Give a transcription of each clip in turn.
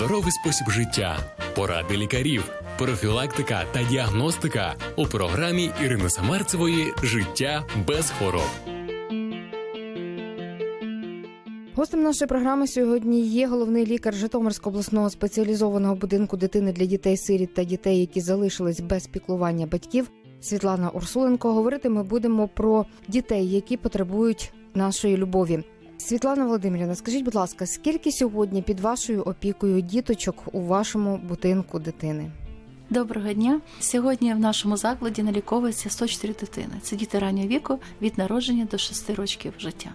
здоровий спосіб життя, поради лікарів, профілактика та діагностика у програмі Ірини Самарцевої Життя без хвороб. Гостем нашої програми сьогодні є головний лікар Житомирського обласного спеціалізованого будинку дитини для дітей сиріт та дітей, які залишились без піклування батьків. Світлана Урсуленко. Говорити ми будемо про дітей, які потребують нашої любові. Світлана Володимирівна, скажіть, будь ласка, скільки сьогодні під вашою опікою діточок у вашому будинку дитини? Доброго дня. Сьогодні в нашому закладі наліковується 104 дитини. Це діти раннього віку від народження до 6 років життя.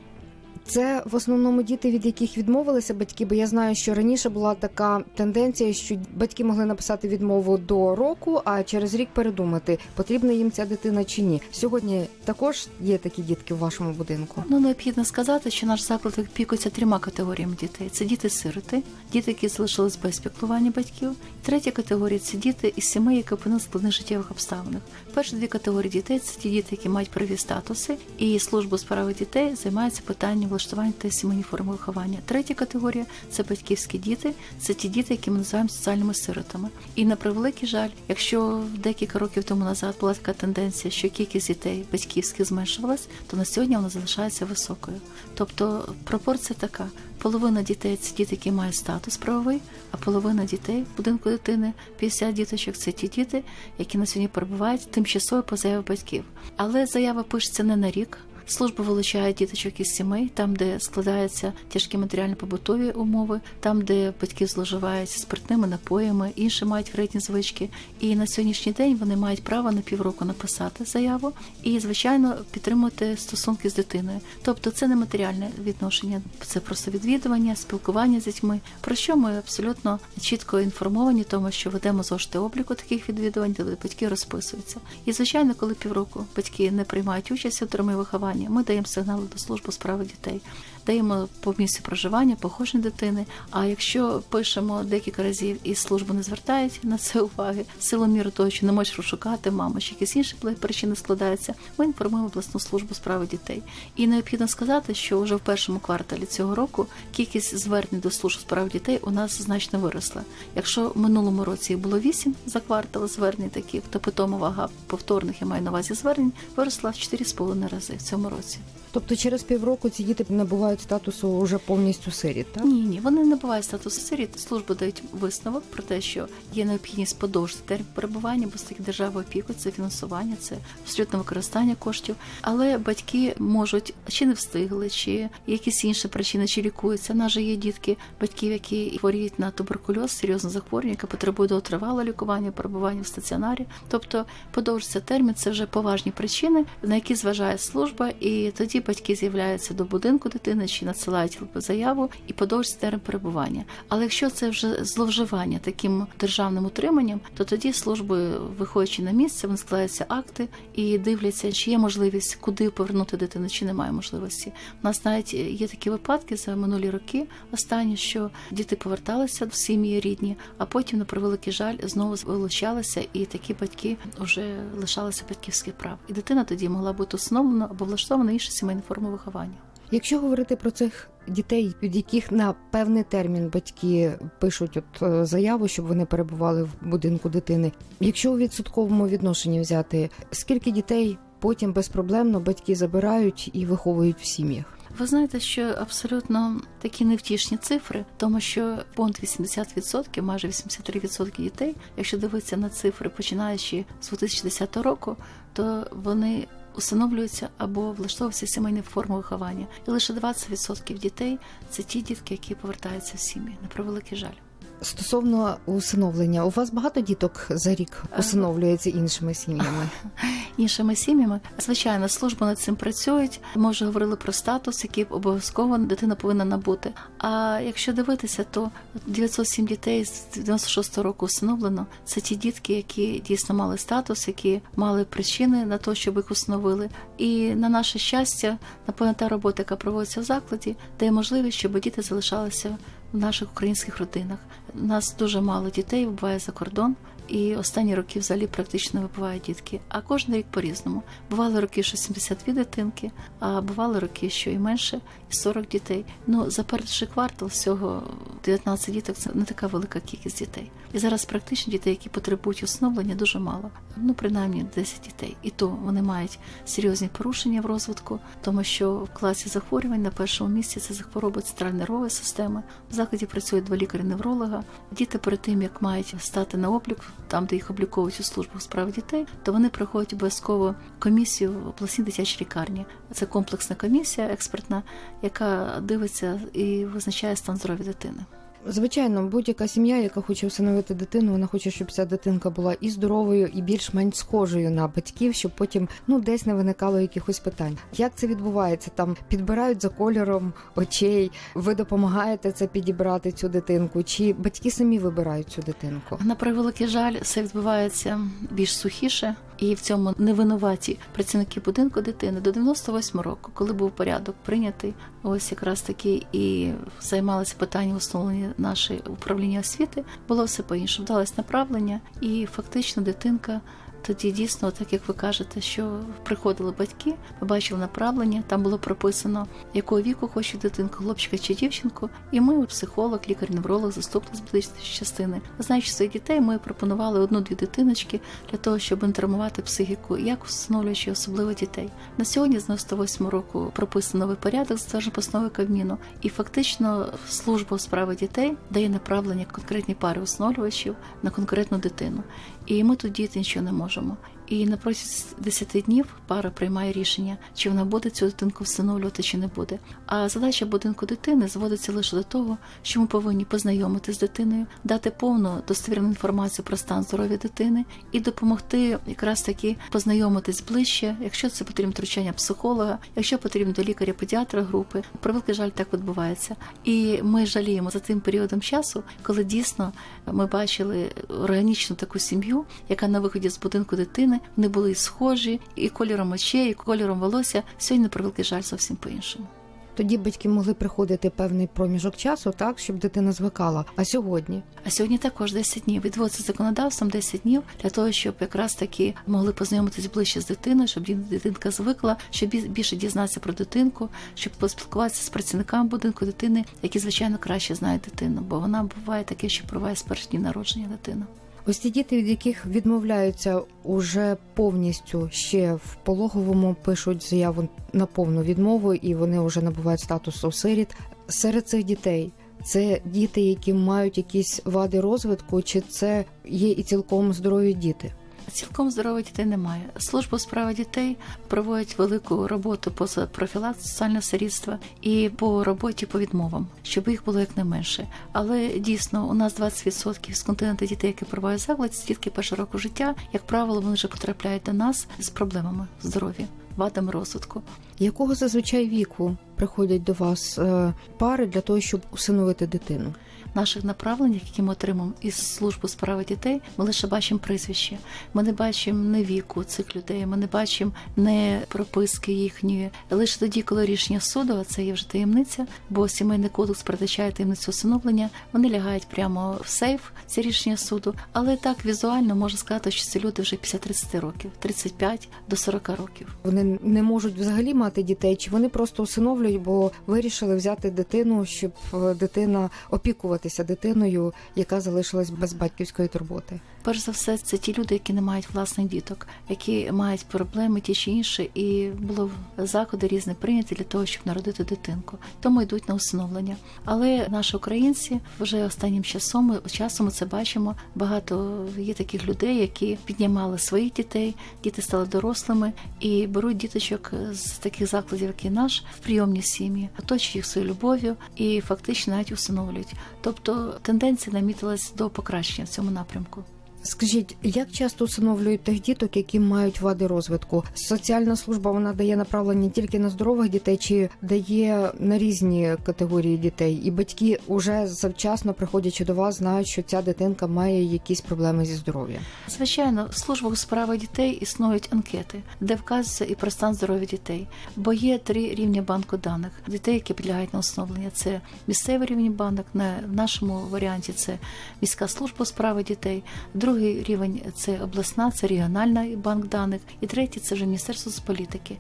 Це в основному діти, від яких відмовилися батьки, бо я знаю, що раніше була така тенденція, що батьки могли написати відмову до року, а через рік передумати, потрібна їм ця дитина чи ні. Сьогодні також є такі дітки в вашому будинку. Ну необхідно сказати, що наш заклад опікується трьома категоріями дітей: це діти-сироти, діти, які залишились без піклування батьків. Третя категорія це діти із сімей, які опинилися в складних життєвих обставинах. Перші дві категорії дітей це ті діти, які мають праві статуси, і служба у справах дітей займається питанням влаштування та сімейні форми виховання. Третя категорія це батьківські діти, це ті діти, які ми називаємо соціальними сиротами. І на превеликий жаль, якщо декілька років тому назад була така тенденція, що кількість дітей батьківських зменшувалась, то на сьогодні вона залишається високою. Тобто пропорція така: половина дітей це діти, які мають статус правовий, а половина дітей в будинку дитини 50 діточок це ті діти, які на сьогодні перебувають тимчасово по заяві батьків. Але заява пишеться не на рік. Служба вилучає діточок із сімей, там, де складаються тяжкі матеріально-побутові умови, там, де батьки зловживають спиртними напоями, інші мають вредні звички. І на сьогоднішній день вони мають право на півроку написати заяву і, звичайно, підтримувати стосунки з дитиною. Тобто, це не матеріальне відношення, це просто відвідування, спілкування з дітьми. Про що ми абсолютно чітко інформовані, тому що ведемо зошити обліку таких відвідувань, де батьки розписуються. І звичайно, коли півроку батьки не приймають участь у отримує виховання, ми даємо сигнали до служби справи дітей, даємо по місці проживання, походження дитини. А якщо пишемо декілька разів і служба не звертають на це уваги, силу міру того, що не можеш розшукати маму, чи якісь інші причини складаються, ми інформуємо обласну службу справи дітей. І необхідно сказати, що вже в першому кварталі цього року кількість звернень до служб справ дітей у нас значно виросла. Якщо в минулому році було 8 за квартал звернень таких, то питома вага повторних я маю на увазі звернень виросла в 4,5 рази в цьому році. Тобто через півроку ці діти набувають статусу вже повністю сиріт, так? Ні, ні, вони не набувають статусу сиріт. Служби дають висновок про те, що є необхідність подовжити термін перебування, бо таки держава опіку, це фінансування, це абсолютне використання коштів. Але батьки можуть чи не встигли, чи якісь інші причини, чи лікуються. У нас же є дітки, батьків, які хворіють на туберкульоз, серйозне захворювання, яке потребує довготривалого лікування, перебування в стаціонарі. Тобто подовжиться термін, це вже поважні причини, на які зважає служба, і тоді батьки з'являються до будинку дитини чи надсилають заяву і подовжується термін перебування. Але якщо це вже зловживання таким державним утриманням, то тоді служби, виходячи на місце, вони складаються акти і дивляться, чи є можливість куди повернути дитину, чи немає можливості. У нас навіть є такі випадки за минулі роки, останні, що діти поверталися в сім'ї рідні, а потім, на превеликий жаль, знову вилучалися, і такі батьки вже лишалися батьківських прав. І дитина тоді могла бути усиновлена або влаштована інша сімейна форма виховання. Якщо говорити про цих дітей, від яких на певний термін батьки пишуть от е, заяву, щоб вони перебували в будинку дитини. Якщо у відсотковому відношенні взяти, скільки дітей потім безпроблемно батьки забирають і виховують в сім'ях? Ви знаєте, що абсолютно такі невтішні цифри, тому що понад 80%, майже 83% дітей, якщо дивитися на цифри, починаючи з 2010 року, то вони усиновлюються або влаштовується сімейна форма виховання, і лише 20% дітей це ті дітки, які повертаються в сім'ї. На превеликий жаль. Стосовно усиновлення, у вас багато діток за рік усиновлюється іншими сім'ями? Іншими сім'ями, звичайно, служби над цим працюють. Ми вже говорили про статус, який обов'язково дитина повинна набути. А якщо дивитися, то 907 дітей з 96 року усиновлено. Це ті дітки, які дійсно мали статус, які мали причини на те, щоб їх усиновили. І на наше щастя, напевно, та робота, яка проводиться в закладі, дає можливість, щоб діти залишалися в наших українських родинах. У нас дуже мало дітей буває за кордон, і останні роки взагалі практично вибувають дітки. А кожен рік по-різному. Бували роки, що 72 дитинки, а бували роки, що і менше, і 40 дітей. Ну за перший квартал всього 19 діток це не така велика кількість дітей. І зараз практично дітей, які потребують усиновлення, дуже мало. Ну принаймні 10 дітей. І то вони мають серйозні порушення в розвитку, тому що в класі захворювань на першому місці це хвороби центрально-нервової системи. В закладі працюють два лікарі-невролога. Діти перед тим як мають стати на облік, там де їх обліковують у службу справ дітей, то вони проходять обов'язково комісію в обласній дитячій лікарні. Це комплексна комісія експертна, яка дивиться і визначає стан здоров'я дитини. Звичайно, будь-яка сім'я, яка хоче всиновити дитину, вона хоче, щоб ця дитинка була і здоровою, і більш-менш схожою на батьків, щоб потім ну десь не виникало якихось питань. Як це відбувається? Там підбирають за кольором очей. Ви допомагаєте це підібрати цю дитинку? Чи батьки самі вибирають цю дитинку? На превеликий жаль, все відбувається більш сухіше, і в цьому не винуваті працівники будинку дитини до 98 року, коли був порядок прийнятий, ось якраз таки і займалися питанням встановлення нашої управління освіти. Було все по іншому. Вдалось направлення, і фактично дитинка. Тоді дійсно, так як ви кажете, що приходили батьки, побачили направлення, там було прописано, якого віку хоче дитинку, хлопчика чи дівчинку. І ми, психолог, лікар-невролог, заступник з медичної частини, знаючи своїх дітей, ми пропонували одну-дві дитиночки для того, щоб інформувати психіку, як встановлюючи особливо дітей. На сьогодні з 98 року прописано новий порядок затверджений постанови Кабміну, і фактично служба у справи дітей дає направлення конкретній пари усиновлювачів на конкретну дитину. І ми тут діяти нічого не можемо. І на протязі 10 днів пара приймає рішення, чи вона буде цю дитинку всиновлювати, чи не буде. А задача будинку дитини зводиться лише до того, що ми повинні познайомити з дитиною, дати повну достовірну інформацію про стан здоров'я дитини і допомогти якраз таки познайомитись ближче, якщо це потрібно втручання психолога, якщо потрібно до лікаря-педіатра групи. Превеликий жаль так відбувається. І ми жаліємо за тим періодом часу, коли дійсно ми бачили органічну таку сім'ю, яка на виході з будинку дитини не були схожі, і кольором очей, і кольором волосся. Сьогодні на превеликий жаль зовсім по-іншому. Тоді батьки могли приходити певний проміжок часу, так щоб дитина звикала. А сьогодні А сьогодні також 10 днів. Відводиться законодавством 10 днів для того, щоб якраз таки могли познайомитись ближче з дитиною, щоб дитинка звикла, щоб більше дізнатися про дитинку, щоб поспілкуватися з працівниками будинку дитини, які звичайно краще знають дитину, бо вона буває таке, що проває з перших днів народження дитину. Ось ті діти, від яких відмовляються уже повністю ще в пологовому, пишуть заяву на повну відмову, і вони вже набувають статусу сиріт. Серед цих дітей це діти, які мають якісь вади розвитку, чи це є і цілком здорові діти. Цілком здорових дітей немає. Служба справи дітей проводить велику роботу по профілактиці соціального сирітства і по роботі по відмовам, щоб їх було якнайменше. Але дійсно у нас 20% з континенту дітей, які проводять заклад, дітки першого року життя. Як правило, вони вже потрапляють до нас з проблемами здоров'я, вадами розвитку. Якого зазвичай віку приходять до вас е, пари для того, щоб усиновити дитину? наших направленнях, які ми отримуємо із служби справи дітей, ми лише бачимо прізвище. Ми не бачимо не віку цих людей, ми не бачимо не прописки їхньої. Лише тоді, коли рішення суду, а це є вже таємниця, бо сімейний кодекс передбачає таємницю усиновлення, вони лягають прямо в сейф ці рішення суду. Але так візуально можна сказати, що ці люди вже після 30 років, 35 до 40 років. Вони не можуть взагалі мати дітей, чи вони просто усиновлюють, бо вирішили взяти дитину, щоб дитина опікуватися дитиною, яка залишилась без батьківської турботи. Перш за все, це ті люди, які не мають власних діток, які мають проблеми ті чи інші, і було заходи різні прийняті для того, щоб народити дитинку. Тому йдуть на усиновлення. Але наші українці вже останнім часом часом ми це бачимо. Багато є таких людей, які піднімали своїх дітей, діти стали дорослими і беруть діточок з таких закладів, як і наш, в прийомні сім'ї, оточують їх своєю любов'ю і фактично навіть усиновлюють. Тобто тенденція намітилась до покращення в цьому напрямку. Скажіть, як часто усиновлюють тих діток, які мають вади розвитку? Соціальна служба вона дає направлення тільки на здорових дітей, чи дає на різні категорії дітей? І батьки вже завчасно приходячи до вас, знають, що ця дитинка має якісь проблеми зі здоров'ям. Звичайно, в службах у справах дітей існують анкети, де вказується і про стан здоров'я дітей, бо є три рівні банку даних дітей, які підлягають на усиновлення. Це місцевий рівень банок, на нашому варіанті це міська служба справи дітей. Другий Другий рівень це обласна, це регіональний банк даних, і третій це вже міністерство з політики.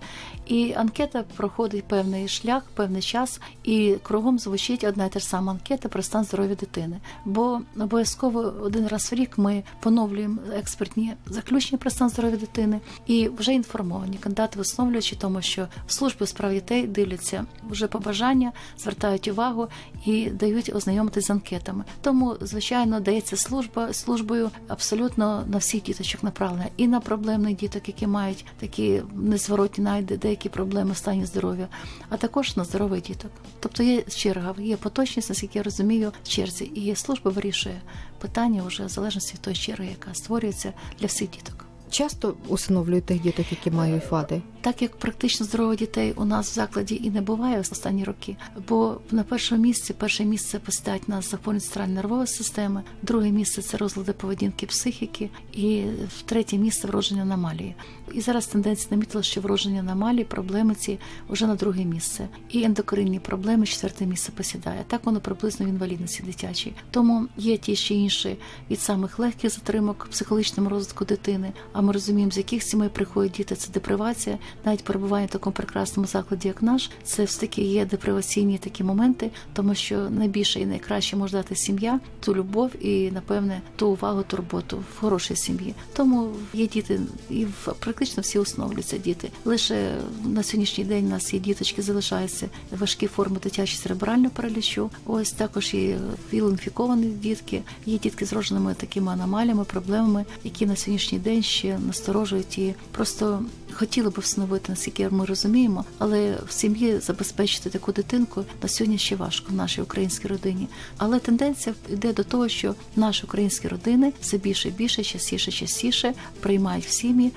І анкета проходить певний шлях, певний час, і кругом звучить одна і та ж сама анкета про стан здоров'я дитини. Бо обов'язково один раз в рік ми поновлюємо експертні заключення про стан здоров'я дитини і вже інформовані кандидати висловлюючи тому, що служби справ дітей дивляться вже побажання, звертають увагу і дають ознайомитись з анкетами. Тому, звичайно, дається служба службою абсолютно на всіх діточок направлена і на проблемних діток, які мають такі незворотні найди, деякі проблеми в стані здоров'я, а також на здорових діток. Тобто є черга, є поточність, наскільки я розумію, в черзі, і служба вирішує питання вже в залежності від тої черги, яка створюється для всіх діток. Часто усиновлюють тих діток, які мають фади? Так як практично здорових дітей у нас в закладі і не буває в останні роки, бо на першому місці перше місце поставить нас захворювання центральної нервової системи, друге місце це розлади поведінки психіки, і третє місце вродження аномалії. І зараз тенденція намітила, що вродження аномалії, проблеми ці вже на друге місце. І ендокринні проблеми четверте місце посідає. Так воно приблизно в інвалідності дитячій. Тому є ті ще інші від самих легких затримок в психологічному розвитку дитини. А ми розуміємо, з яких сімей приходять діти. Це депривація, навіть перебування в такому прекрасному закладі, як наш, це все таки є деприваційні такі моменти, тому що найбільше і найкраще може дати сім'я ту любов і напевне ту увагу, турботу в хорошій сім'ї. Тому є діти і в практично всі усиновлюються діти. Лише на сьогоднішній день у нас є діточки, залишаються важкі форми дитячого церебрального паралічу. Ось також і віл-інфіковані дітки. Є дітки з роженими такими аномаліями, проблемами, які на сьогоднішній день ще насторожують і просто хотіли б встановити, наскільки ми розуміємо, але в сім'ї забезпечити таку дитинку на сьогодні ще важко в нашій українській родині. Але тенденція йде до того, що наші українські родини все більше і більше, частіше, частіше приймають в сім'ї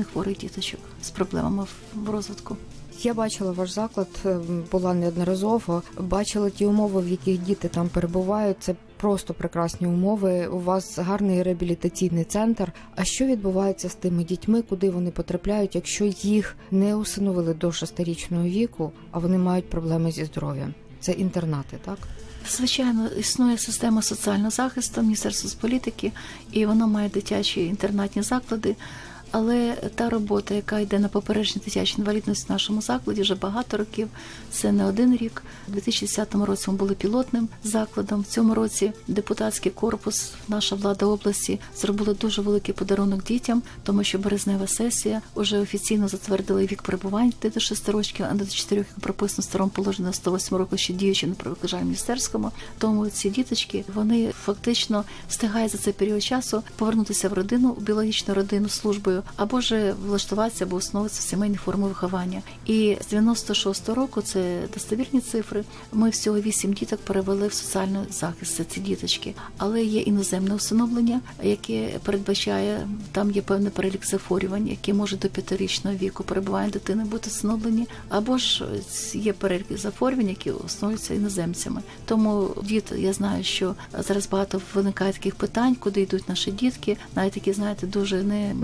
проблемних хворих діточок з проблемами в розвитку. Я бачила ваш заклад, е, була неодноразово. Бачила ті умови, в яких діти там перебувають. Це просто прекрасні умови. У вас гарний реабілітаційний центр. А що відбувається з тими дітьми, куди вони потрапляють, якщо їх не усиновили до шестирічного віку, а вони мають проблеми зі здоров'ям? Це інтернати, так? Звичайно, існує система соціального захисту Міністерства з політики, і воно має дитячі інтернатні заклади. Але та робота, яка йде на попередження дитячої інвалідності в нашому закладі, вже багато років. Це не один рік. У 2010 році ми були пілотним закладом. В цьому році депутатський корпус, наша влада області зробила дуже великий подарунок дітям, тому що березнева сесія вже офіційно затвердила вік перебування дітей до 6 років, а не до 4, як прописано в старому положенні на 108 року, ще діючи на привикажає міністерському. Тому ці діточки вони фактично встигають за цей період часу повернутися в родину, у біологічну родину службою або ж влаштуватися або основуватися в сімейні форми виховання. І з 96-го року це достовірні цифри. Ми всього вісім діток перевели в соціальний захист. Це ці діточки, але є іноземне усиновлення, яке передбачає там є певний перелік захворювань, які може до п'ятирічного віку перебування дитини бути встановлені, або ж є перелік захворювань, які основуються іноземцями. Тому діти, я знаю, що зараз багато виникає таких питань, куди йдуть наші дітки, навіть такі, знаєте, дуже не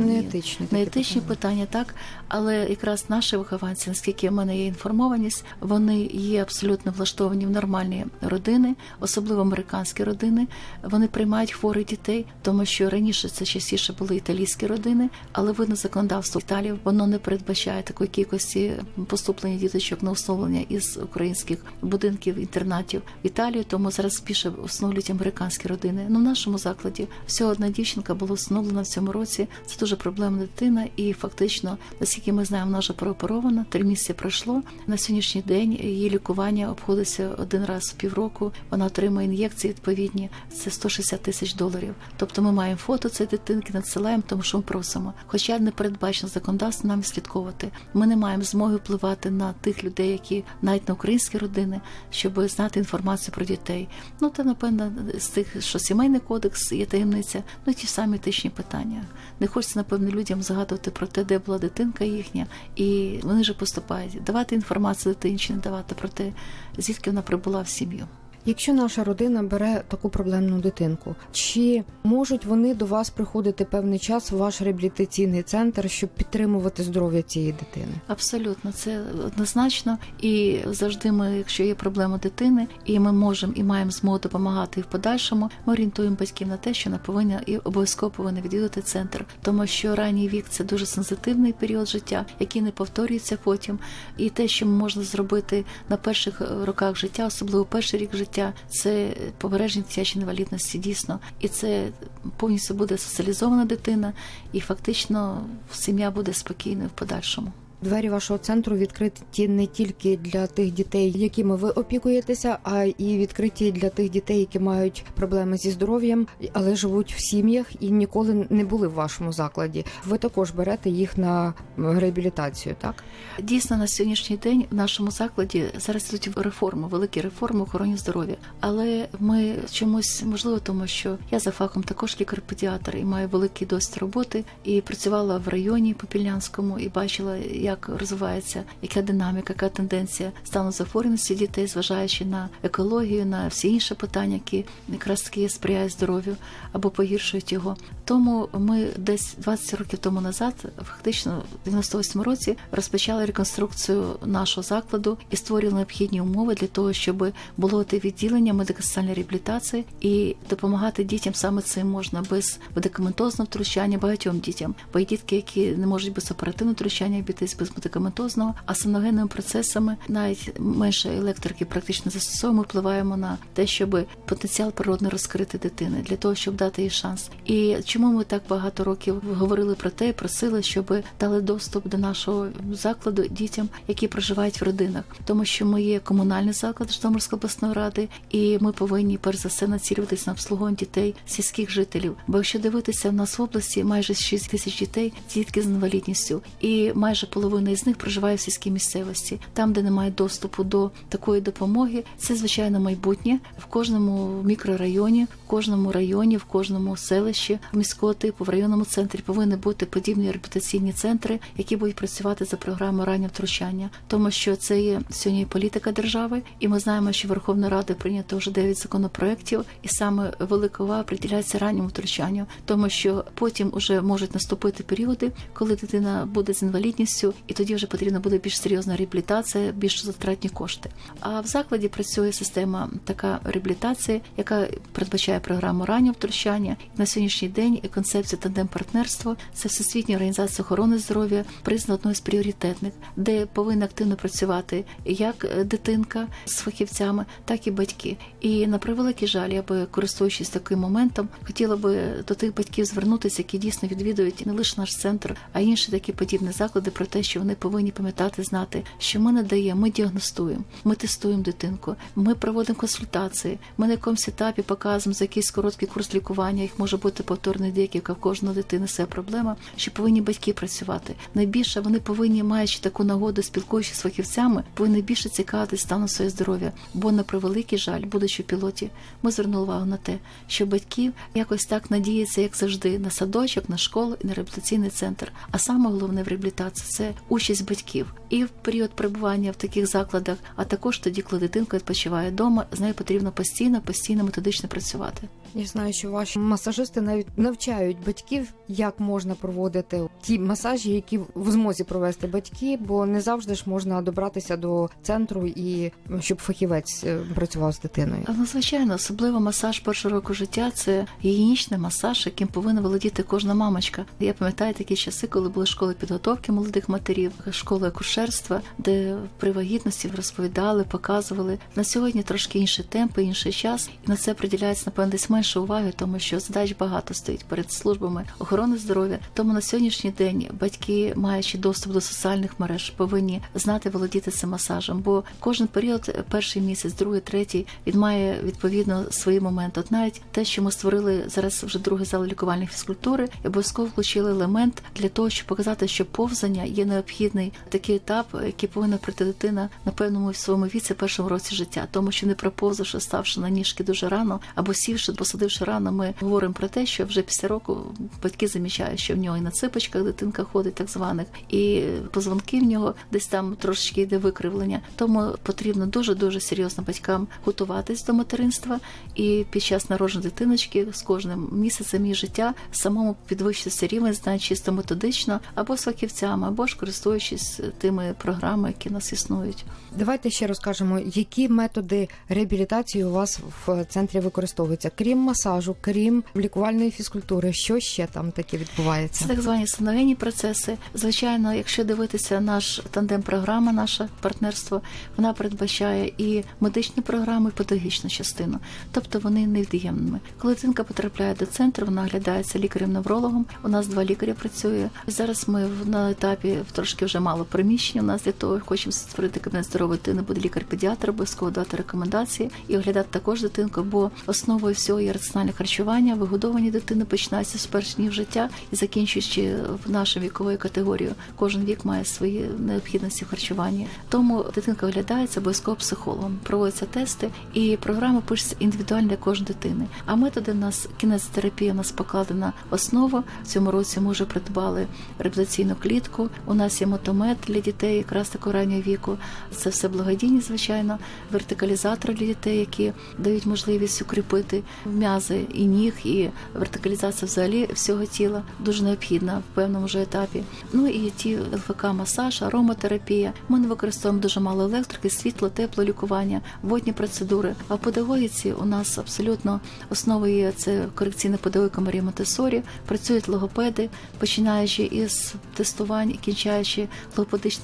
Неетичні. такі неетичні питання, так але якраз наші вихованці, наскільки в мене є інформованість, вони є абсолютно влаштовані в нормальні родини, особливо американські родини. Вони приймають хворих дітей, тому що раніше це частіше були італійські родини, але видно законодавство Італії воно не передбачає такої кількості поступлення діточок на усновлення із українських будинків інтернатів в Італію. Тому зараз більше усновлюють американські родини. Ну в нашому закладі всього одна дівчинка була встановлена в цьому році. Це дуже дитина, і фактично, наскільки ми знаємо, вона вже прооперована. Три місяці пройшло. На сьогоднішній день її лікування обходиться один раз в півроку. Вона отримує ін'єкції відповідні. Це 160 тисяч доларів. Тобто ми маємо фото цієї дитинки, надсилаємо, тому що ми просимо. Хоча не передбачено законодавство нам слідковувати. Ми не маємо змоги впливати на тих людей, які навіть на українські родини, щоб знати інформацію про дітей. Ну та напевно з тих, що сімейний кодекс є таємниця, ну ті самі етичні питання. Не хочеться напевно людям згадувати про те, де була дитинка їхня, і вони вже поступають. Давати інформацію дитині чи не давати про те, звідки вона прибула в сім'ю. Якщо наша родина бере таку проблемну дитинку, чи можуть вони до вас приходити певний час в ваш реабілітаційний центр, щоб підтримувати здоров'я цієї дитини? Абсолютно, це однозначно. І завжди ми, якщо є проблема дитини, і ми можемо і маємо змогу допомагати в подальшому, ми орієнтуємо батьків на те, що вона повинна і обов'язково повинна відвідати центр, тому що ранній вік це дуже сенситивний період життя, який не повторюється потім. І те, що можна зробити на перших роках життя, особливо перший рік життя, це побереження дитячої інвалідності дійсно, і це повністю буде соціалізована дитина, і фактично сім'я буде спокійною в подальшому. Двері вашого центру відкриті не тільки для тих дітей, якими ви опікуєтеся, а і відкриті для тих дітей, які мають проблеми зі здоров'ям, але живуть в сім'ях і ніколи не були в вашому закладі. Ви також берете їх на реабілітацію, так? Дійсно, на сьогоднішній день в нашому закладі зараз йдуть реформи, великі реформи в охороні здоров'я. Але ми чомусь можливо, тому що я за фахом також лікар-педіатр і маю великий досвід роботи і працювала в районі Попільнянському і бачила, як розвивається, яка динаміка, яка тенденція стану захворюваності дітей, зважаючи на екологію, на всі інші питання, які якраз таки сприяють здоров'ю або погіршують його. Тому ми десь 20 років тому назад, фактично в 98 році, розпочали реконструкцію нашого закладу і створювали необхідні умови для того, щоб було те відділення медико-соціальної реабілітації і допомагати дітям саме цим можна без медикаментозного втручання багатьом дітям. Бо є дітки, які не можуть без оперативного втручання обійтись без медикаментозного, а саногенними процесами навіть менше електрики практично застосовуємо, впливаємо на те, щоб потенціал природний розкрити дитини для того, щоб дати їй шанс. І чому ми так багато років говорили про те, просили, щоб дали доступ до нашого закладу дітям, які проживають в родинах, тому що ми є комунальний заклад Житомирської обласної ради, і ми повинні перш за все націлюватися на обслуговування дітей сільських жителів. Бо якщо дивитися в нас в області, майже 6 тисяч дітей дітки з інвалідністю, і майже половина із них проживає в сільській місцевості, там, де немає доступу до такої допомоги. Це звичайно майбутнє в кожному мікрорайоні, в кожному районі, в кожному селищі міського типу, в районному центрі. Повинні бути подібні реабілітаційні центри, які будуть працювати за програмою раннього втручання, тому що це є сьогодні політика держави, і ми знаємо, що Верховна Рада прийнято вже 9 законопроєктів, і саме велика увага приділяється ранньому втручанню, тому що потім уже можуть наступити періоди, коли дитина буде з інвалідністю, і тоді вже потрібна буде більш серйозна реабілітація, більш затратні кошти. А в закладі працює система така реабілітації, яка передбачає програму раннього втручання. На сьогоднішній день концепція тандем партнерство це всесвітня організація охорони здоров'я, признана одною з пріоритетних, де повинна активно працювати як дитинка з фахівцями, так і батьки. І на превеликий жаль, я би користуючись таким моментом, хотіла би до тих батьків звернутися, які дійсно відвідують не лише наш центр, а інші такі подібні заклади, про те, що вони повинні пам'ятати, знати, що ми надаємо, ми діагностуємо, ми тестуємо дитинку, ми проводимо консультації. Ми на якомусь етапі показуємо за якийсь короткий курс лікування. Їх може бути повторний декілька в кожної дитини своя проблема. Що повинні батьки працювати. Найбільше вони повинні, маючи таку нагоду, спілкуючись з фахівцями, повинні більше цікавитись станом своє здоров'я. Бо на превеликий жаль, будучи в пілоті, ми звернули увагу на те, що батьків якось так надіються, як завжди, на садочок, на школу і на реабілітаційний центр. А саме головне в реабілітації це участь батьків і в період перебування в таких закладах, а також тоді, коли дитинка відпочиває вдома, з нею потрібно постійно, постійно методично працювати. Я знаю, що ваші масажисти навіть навчають батьків, як можна проводити ті масажі, які в змозі провести батьки, бо не завжди ж можна добратися до центру і щоб фахівець е, працював з дитиною. Ну, звичайно, особливо масаж першого року життя це гігієнічний масаж, яким повинна володіти кожна мамочка. Я пам'ятаю такі часи, коли були школи підготовки молодих матерів, школи акушерства, де при вагітності розповідали, показували на сьогодні трошки інші темпи, інший час, і на це приділяється напевно десь менше уваги, тому що задач багато стоїть перед службами охорони здоров'я. Тому на сьогоднішній день батьки, маючи доступ до соціальних мереж, повинні знати володіти цим масажем, бо кожен період, перший місяць, другий, третій, він має відповідно свої моменти. От навіть те, що ми створили зараз вже другий зал лікувальної фізкультури, обов'язково включили елемент для того, щоб показати, що повзання є необхідний такий етап, який повинна пройти дитина на певному своєму віці, першому році життя, тому що не проповзавши, ставши на ніжки дуже рано, або сівши, посадивши рано, ми говоримо про те, що вже після року батьки замічають, що в нього і на ципочках дитинка ходить, так званих, і позвонки в нього десь там трошечки йде викривлення. Тому потрібно дуже дуже серйозно батькам готуватись до материнства і під час народження дитиночки з кожним місяцем її життя самому підвищити рівень знань чисто методично або з фахівцями, або ж користуючись тими програмами, які у нас існують. Давайте ще розкажемо, які методи реабілітації у вас в центрі використовуються, крім масажу, крім лікувальної фізкультури. Що ще там таке Це відбувається? так звані синовені процеси. Звичайно, якщо дивитися наш тандем-програма, наше партнерство, вона передбачає і медичні програми, і педагогічну частину, тобто вони невід'ємними. Коли дитинка потрапляє до центру, вона оглядається лікарем-неврологом. У нас два лікарі працює. Зараз ми на етапі трошки вже мало приміщень. У нас для того хочемо створити кабінет здорової дитини, буде лікар-педіатр, обов'язково дати рекомендації і оглядати також дитинку, бо основою всього є раціональне харчування, вигодовані дитини починається з перших днів життя і закінчуючи в нашу віковою категорію. Кожен вік має свої необхідності в харчуванні. Тому дитинка оглядається обов'язково психологом. Проводяться тести, і програма пишеться індивідуально для кожної дитини. А методи в нас кінезотерапія у нас покладена основа. В цьому році ми вже придбали реабілітаційну клітку. У нас є мотомет для дітей, якраз такого раннього віку. Це все благодійні, звичайно, вертикалізатори для дітей, які дають можливість укріпити м'язи і ніг, і вертикалізація взагалі всього тіла дуже необхідна в певному вже етапі. Ну і ті ЛФК масаж, ароматерапія. Ми не використовуємо дуже мало електрики, світло, тепло, лікування, водні процедури. А в педагогіці у нас абсолютно основою це корекційна педагогіка Марія Монтесорі. Працюють логопеди, починаючи із тестувань і кінчаючи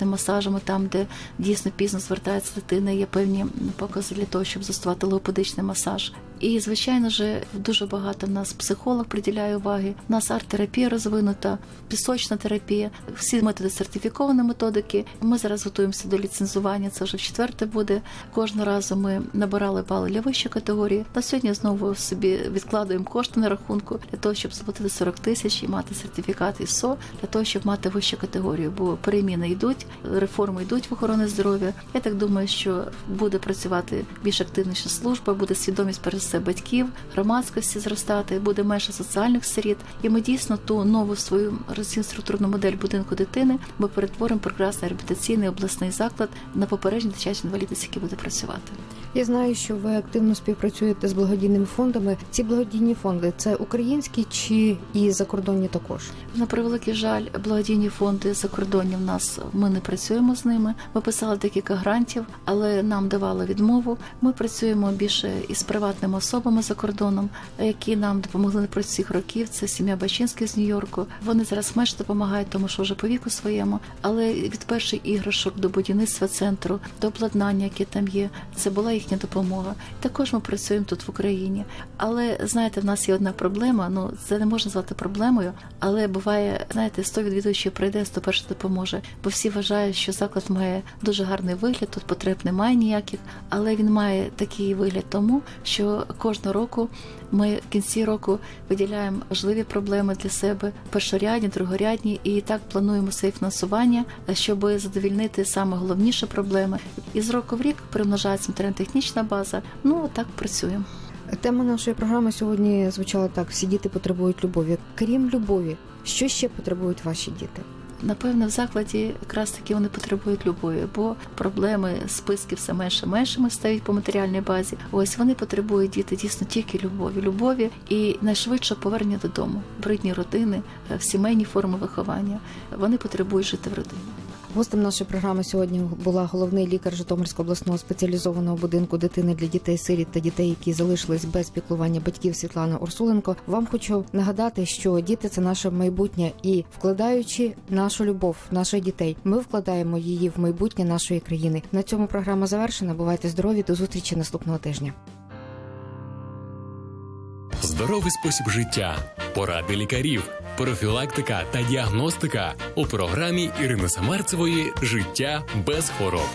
логопедичними масажами, там де дійсно пізно звертається дитина, є певні покази для того, щоб застосувати логопедичний масаж. І звичайно ж дуже багато в нас психолог приділяє уваги. У нас арт-терапія розвинута, пісочна терапія, всі методи сертифіковані методики. Ми зараз готуємося до ліцензування. Це вже четверте буде. Кожного разу ми набирали бали для вищої категорії. На сьогодні знову собі відкладуємо кошти на рахунку для того, щоб заплатити 40 тисяч і мати сертифікат ІСО для того, щоб мати вищу категорію. Бо переміни йдуть, реформи йдуть в охорони здоров'я. Я так думаю, що буде працювати більш активніша служба, буде свідомість перед себе батьків, громадськості зростати, буде менше соціальних сиріт. І ми дійсно ту нову свою організаційну структурну модель будинку дитини ми перетворимо прекрасний реабілітаційний обласний заклад на попередній дитячий інвалідність, який буде працювати. Я знаю, що ви активно співпрацюєте з благодійними фондами. Ці благодійні фонди це українські чи і закордонні також? На превеликий жаль, благодійні фонди закордонні в нас ми не працюємо з ними. Ми писали декілька грантів, але нам давали відмову. Ми працюємо більше із приватними особами за кордоном, які нам допомогли протязі цих років. Це сім'я Бачинських з Нью-Йорку. Вони зараз менше допомагають, тому що вже по віку своєму. Але від перших іграшок до будівництва центру, до обладнання, яке там є, це була їхня допомога. Також ми працюємо тут в Україні. Але знаєте, в нас є одна проблема. Ну це не можна звати проблемою, але буває, знаєте, 100 відвідувачів прийде, 100 перше допоможе. Бо всі вважають, що заклад має дуже гарний вигляд, тут потреб немає ніяких, але він має такий вигляд тому, що кожного року ми в кінці року виділяємо важливі проблеми для себе, першорядні, другорядні, і так плануємо своє фінансування, щоб задовільнити саме головніші проблеми. І з року в рік примножається матеріально-технічна база. Ну так працюємо. Тема нашої програми сьогодні звучала так: всі діти потребують любові. Крім любові, що ще потребують ваші діти? Напевно, в закладі якраз таки вони потребують любові, бо проблеми списків все менше меншими стають по матеріальній базі. Ось вони потребують діти дійсно тільки любові, любові і найшвидше повернення додому, в рідні родини, в сімейні форми виховання. Вони потребують жити в родині. Гостем нашої програми сьогодні була головний лікар Житомирського обласного спеціалізованого будинку дитини для дітей сиріт та дітей, які залишились без піклування батьків Світлана Урсуленко. Вам хочу нагадати, що діти це наше майбутнє, і вкладаючи нашу любов, наших дітей, ми вкладаємо її в майбутнє нашої країни. На цьому програма завершена. Бувайте здорові до зустрічі наступного тижня. Здоровий спосіб життя, поради лікарів, профілактика та діагностика у програмі Ірини Самарцевої Життя без хвороб.